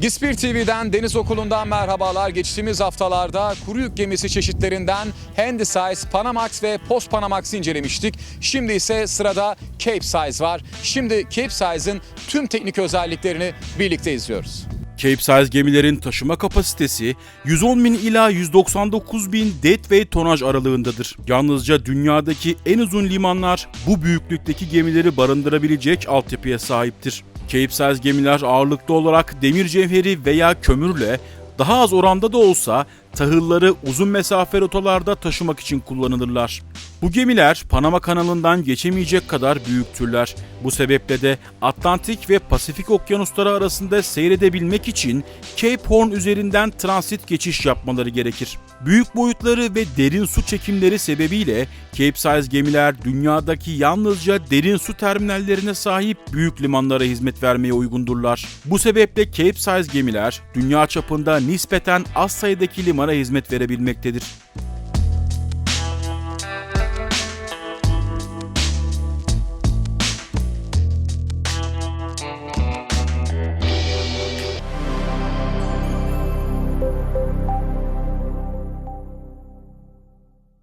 Gispir TV'den Deniz Okulu'ndan merhabalar. Geçtiğimiz haftalarda kuru yük gemisi çeşitlerinden Handysize, Panamax ve Post Panamax'ı incelemiştik. Şimdi ise sırada Capesize var. Şimdi Capesize'ın tüm teknik özelliklerini birlikte izliyoruz. Capesize gemilerin taşıma kapasitesi 110 bin ila 199 bin deadweight tonaj aralığındadır. Yalnızca dünyadaki en uzun limanlar bu büyüklükteki gemileri barındırabilecek altyapıya sahiptir. Capesize gemiler ağırlıklı olarak demir cevheri veya kömürle daha az oranda da olsa tahılları uzun mesafe rotalarda taşımak için kullanılırlar. Bu gemiler Panama kanalından geçemeyecek kadar büyüktürler. Bu sebeple de Atlantik ve Pasifik okyanusları arasında seyredebilmek için Cape Horn üzerinden transit geçiş yapmaları gerekir. Büyük boyutları ve derin su çekimleri sebebiyle Capesize gemiler dünyadaki yalnızca derin su terminallerine sahip büyük limanlara hizmet vermeye uygundurlar. Bu sebeple Capesize gemiler dünya çapında nispeten az sayıdaki limana hizmet verebilmektedir.